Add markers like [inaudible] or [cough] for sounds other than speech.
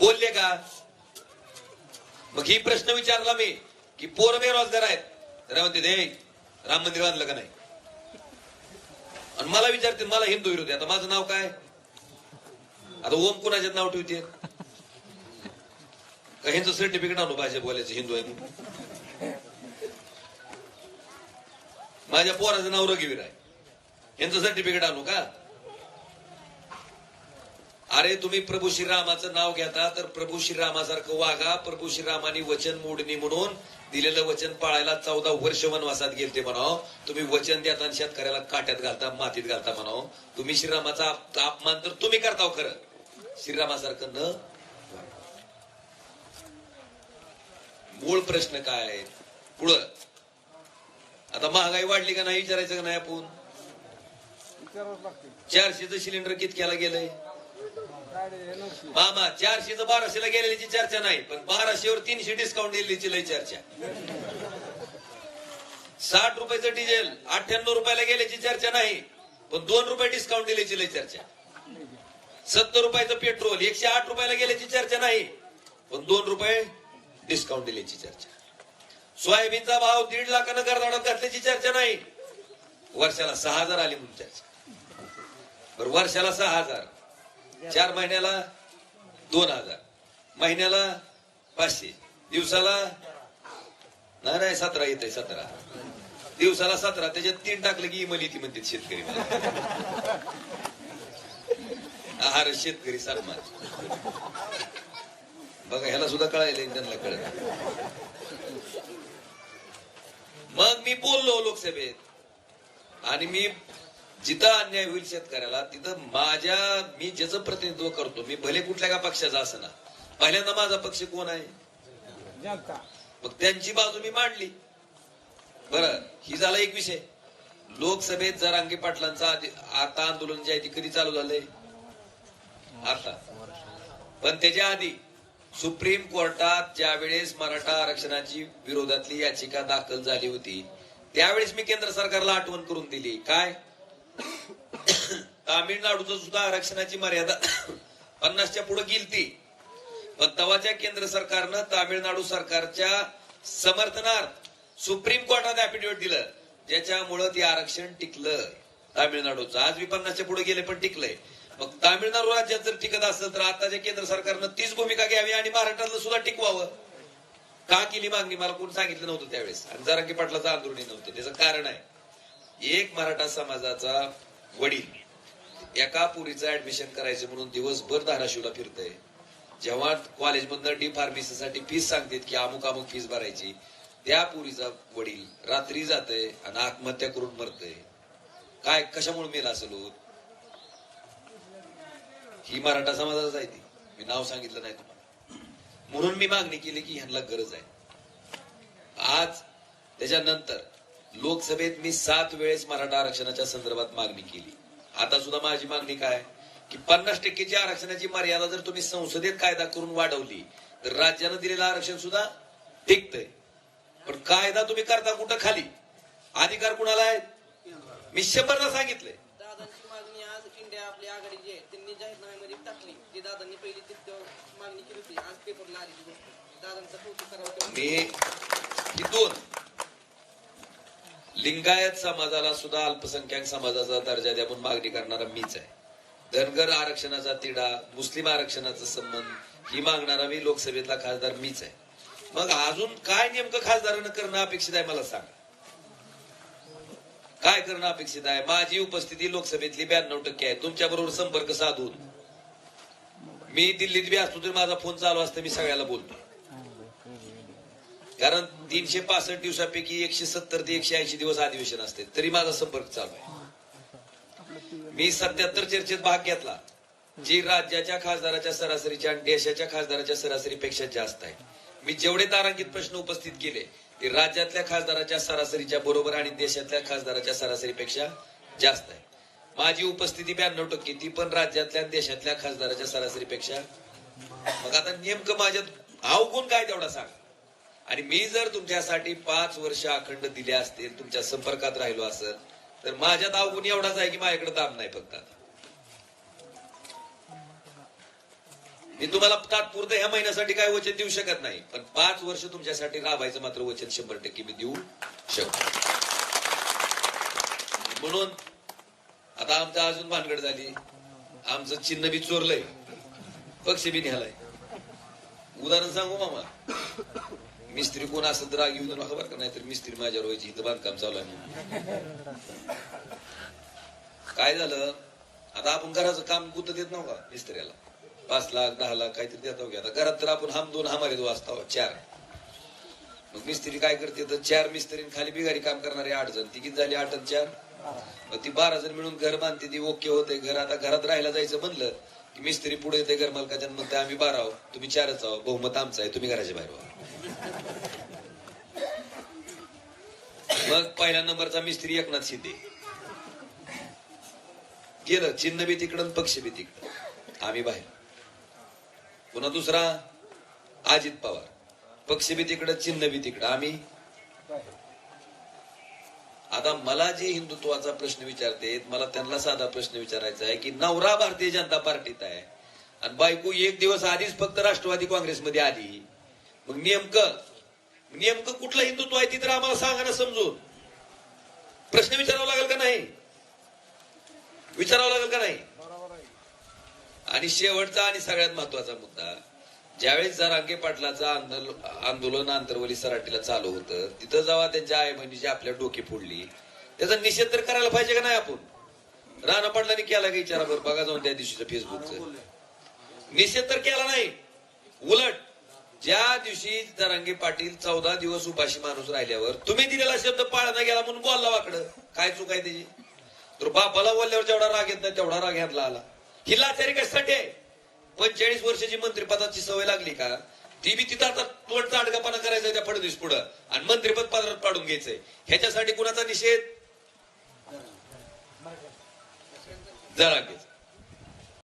बोलले का? मग ही प्रश्न विचारला मी की पोर बेरोजगार आहेत. तर म्हणते दे राम मंदिर बांधलं का नाही? आणि मला विचारते मला हिंदू विरोधी आता माझं नाव काय? आता ओम कुणाच्यात नाव ठेवते? का ह्यांचं सर्टिफिकेट आणू भाषा बोलायचं हिंदू आहे माझ्या पोराचं नाव रघुवीर आहे. यांचं सर्टिफिकेट आणू का? अरे तुम्ही प्रभू श्रीरामाचं नाव घेता तर प्रभू श्रीरामासारखं वागा. प्रभू श्रीरामानी वचन मोडणी म्हणून दिलेलं वचन पाळायला चौदा वर्ष वनवासात गेलते म्हणाव. तुम्ही वचन देता आणि शेतकऱ्याला काट्यात घालता मातीत घालता म्हणाव. तुम्ही श्रीरामाचा अप- अपमान तर तुम्ही करताव खरं. श्रीरामासारखं न मूळ प्रश्न काय आहे? पुढं. आता महागाई वाढली का नाही? विचारायचं का नाही आपण? चारशेचं सिलेंडर कितक्याला गेलंय? गाडी मामा चारशेचं बाराशेला गेलेलीची चर्चा नाही पण बाराशेवर तीनशे डिस्काउंट दिलेलीची लय चर्चा. साठ रुपयाचं डिझेल अठ्ठ्याण्णव रुपयाला गेल्याची चर्चा नाही पण दोन रुपये डिस्काउंट दिल्याची लय चर्चा. सत्तर रुपयाचं पेट्रोल एकशे आठ रुपयाला गेल्याची चर्चा नाही पण दोन रुपये डिस्काउंट दिल्याची चर्चा. सोयाबीनचा भाव दीड लाखानं करदाडात घातल्याची चर्चा नाही वर्षाला सहा हजार आली म्हणून चर्चा. वर्षाला सहा हजार. चार महिन्याला दोन हजार. महिन्याला पाचशे. दिवसाला नाही नाही सतरा येत आहे सतरा. दिवसाला सतरा त्याच्यात तीन टाकलं की इमली ती म्हणते शेतकरी आहार शेतकरी सन्मान. बघा ह्याला सुद्धा कळायला त्यांना कळत मग मी बोललो लोकसभेत. आणि मी जिथं अन्याय होईल शेतकऱ्याला तिथं माझ्या मी ज्याचं प्रतिनिधित्व करतो मी भले कुठल्या का पक्षाचा असं ना पहिल्यांदा माझा पक्ष कोण आहे? मग त्यांची बाजू मी मांडली. बरं ही झाला एक विषय. लोकसभेत जरांगे पाटलांचा आता आंदोलन जे आहे ते कधी चालू झालंय? आता. पण त्याच्या आधी सुप्रीम कोर्टात ज्यावेळेस मराठा आरक्षणाची विरोधातली याचिका दाखल झाली होती त्यावेळेस मी केंद्र सरकारला आठवण करून दिली. काय? तामिळनाडूचं सुद्धा आरक्षणाची मर्यादा [coughs] पन्नासच्या पुढे गेलती. पण तवाच्या केंद्र सरकारनं तामिळनाडू सरकारच्या समर्थनार्थ सुप्रीम कोर्टात ऍफिडेव्हिट दिलं. ज्याच्यामुळं ते आरक्षण टिकलं. तामिळनाडूचं. आज मी पन्नासच्या पुढे गेले पण टिकलंय. मग तामिळनाडू राज्यात जर टिकत असेल तर आताच्या केंद्र सरकारनं तीच भूमिका घ्यावी आणि महाराष्ट्रातलं सुद्धा टिकवावं. का केली मागणी? मला कोण सांगितलं नव्हतं त्यावेळेस. आणि जरांगी पाटलाचं आंदोलन नव्हतं. त्याचं कारण आहे. एक मराठा समाजाचा वडील एका पुरीचं ऍडमिशन करायचं म्हणून दिवसभर धाराशिवला फिरतय. जेव्हा कॉलेजमधनं डी फार्मसीसाठी फीस सांगतात की अमुक अमुक फीस भरायची त्या पुरीचा वडील रात्री जातय आणि आत्महत्या करून मरतय. काय कशामुळे मेला असेल ही मराठा समाजाच आहे ती. मी नाव सांगितलं नाही तुम्हाला. म्हणून मी मागणी केली की ह्यांना गरज आहे. आज त्याच्यानंतर लोकसभेत मी सात वेळेस मराठा आरक्षणाच्या संदर्भात मागणी केली. आता सुद्धा माझी मागणी काय? की पन्नास टक्केची आरक्षणाची मर्यादा जर तुम्ही संसदेत कायदा करून वाढवली तर राज्यानं दिलेलं आरक्षण सुद्धा टिकतंय. पण कायदा तुम्ही करता कुठं खाली? अधिकार कुणाला आहेत? मी शंभरदा सांगितलंय. दादांची मागणी आज इंडिया आपली आघाडी जी आहे त्यांनी जाहीरनाम्यामध्ये टाकली. जी दादांनी पहिली मागणी केली होती आज पेपरला आली. मी ही दोन. लिंगायत समाजाला सुद्धा अल्पसंख्याक समाजाचा दर्जा द्या म्हणून मागणी करणारा मीच आहे. धनगर आरक्षणाचा तिढा मुस्लिम आरक्षणाचा संबंध ही मागणारा मी लोकसभेतला खासदार मीच आहे. मग अजून काय नेमकं खासदारानं करणं अपेक्षित आहे मला सांगा. काय करणं अपेक्षित आहे? माझी उपस्थिती लोकसभेतली ब्याण्णव टक्के आहे. तुमच्या बरोबर संपर्क साधून. मी दिल्लीत बी असतो तरी माझा फोन चालू असतो मी सगळ्याला बोलतो. कारण तीनशे पासष्ट दिवसापैकी एकशे सत्तर ते एकशे ऐंशी दिवस अधिवेशन असते. तरी माझा संपर्क चालू आहे. मी सत्याहत्तर चर्चेत भाग घेतला जी राज्याच्या खासदाराच्या सरासरीच्या आणि देशाच्या खासदाराच्या सरासरीपेक्षा जास्त आहे. मी जेवढे तारांकित प्रश्न उपस्थित केले ते राज्यातल्या खासदाराच्या सरासरीच्या बरोबर आणि देशातल्या खासदाराच्या सरासरीपेक्षा जास्त आहे. माझी उपस्थिती ब्याण्णव टक्के ती पण राज्यातल्या देशातल्या खासदाराच्या सरासरीपेक्षा. मग आता नेमकं माझ्यात अवगुण काय तेवढा सांग. आणि मी जर तुमच्यासाठी पाच वर्ष अखंड दिले असतील तुमच्या संपर्कात राहिलो असेल तर माझ्या अवगुण एवढाच आहे की माझ्याकडे दाम नाही फक्त मी तुम्हाला तात्पुरतं ह्या महिन्यासाठी काय वचन देऊ शकत नाही पण पाच वर्ष तुमच्यासाठी राबायचं मात्र वचन शंभर टक्के मी देऊ शकतो. म्हणून आता आमचं अजून भानगड झाली. आमचं चिन्ह बी चोरलंय. पक्ष बी न्यालाय उदाहरण सांगू मामा. मिस्त्री कोण असं तर राग येऊ नका बरं का? नाही तर मिस्त्री माझ्यावर व्हायची इथं बांधकाम चालू आहे काय झालं? आता आपण घराचं काम गुत देत नव्हता मिस्त्र्याला पाच लाख दहा लाख काहीतरी देत की आता घरात तर आपण हम दोन हमारे दो वाजता चार. मग मिस्त्री काय करते? तर चार मिस्त्री खाली बिगारी काम करणारे आठ जण. ती किती झाली आठ आणि चार. मग ती बारा जण मिळून घर बांधते ती ओके होते. घर आता घरात राहायला जायचं म्हणलं की मिस्त्री पुढे येते घर मालकाच्या म्हणते आम्ही बारा आहोत. तुम्ही चारच आहो बहुमत आमचं आहे. तुम्ही घराच्या बाहेर व्हा. मग पहिल्या नंबरचा मिस्त्री एकनाथ शिंदे. गेलं चिन्ह बी तिकडं पक्ष बी तिकडं. आम्ही बाहेर. पुन्हा दुसरा अजित पवार. पक्ष बी तिकडं चिन्ह बी तिकडं. आम्ही आता मला जे हिंदुत्वाचा प्रश्न विचारते मला त्यांना साधा प्रश्न विचारायचा आहे की नवरा भारतीय जनता पार्टीत आहे. आणि बायको एक दिवस आधीच फक्त राष्ट्रवादी काँग्रेसमध्ये आली. मग नेमकं नेमकं कुठलं हिंदुत्व आहे ती तर आम्हाला सांगा ना समजून. प्रश्न विचारावा लागेल का नाही? विचारावा लागेल का नाही? आणि शेवटचा आणि सगळ्यात महत्त्वाचा मुद्दा ज्यावेळेस जरांगे पाटलाचं आंदोलन आंदोलन आंतरवली सराटीला चालू होतं तिथं जेव्हा त्यांच्या आई बहिणीची आपल्या डोके फोडली त्याचा निषेध तर करायला पाहिजे का नाही आपण? राणा पाटलांनी केला का विचारा बरं बघा जाऊन त्या दिवशीचं फेसबुकचं निषेध तर केला नाही. ज्या दिवशी जरांगे पाटील चौदा दिवस उपाशी माणूस राहिल्यावर तुम्ही दिलेला शब्द पाळना गेला म्हणून बोलला वाकडं. काय चूक आहे त्याची? तर बापाला बोलल्यावर जेवढा राग येत नाही तेवढा राग ह्यातला आला. ही लाचारी कशासाठी आहे? पंचेचाळीस वर्षाची मंत्रिपदाची सवय लागली का? ती बी तिथं आता तोडचा अडगापणा करायचा त्या फडणवीस पुढं. आणि मंत्रिपद पदरात पाडून घ्यायचंय. ह्याच्यासाठी कुणाचा निषेध? जरा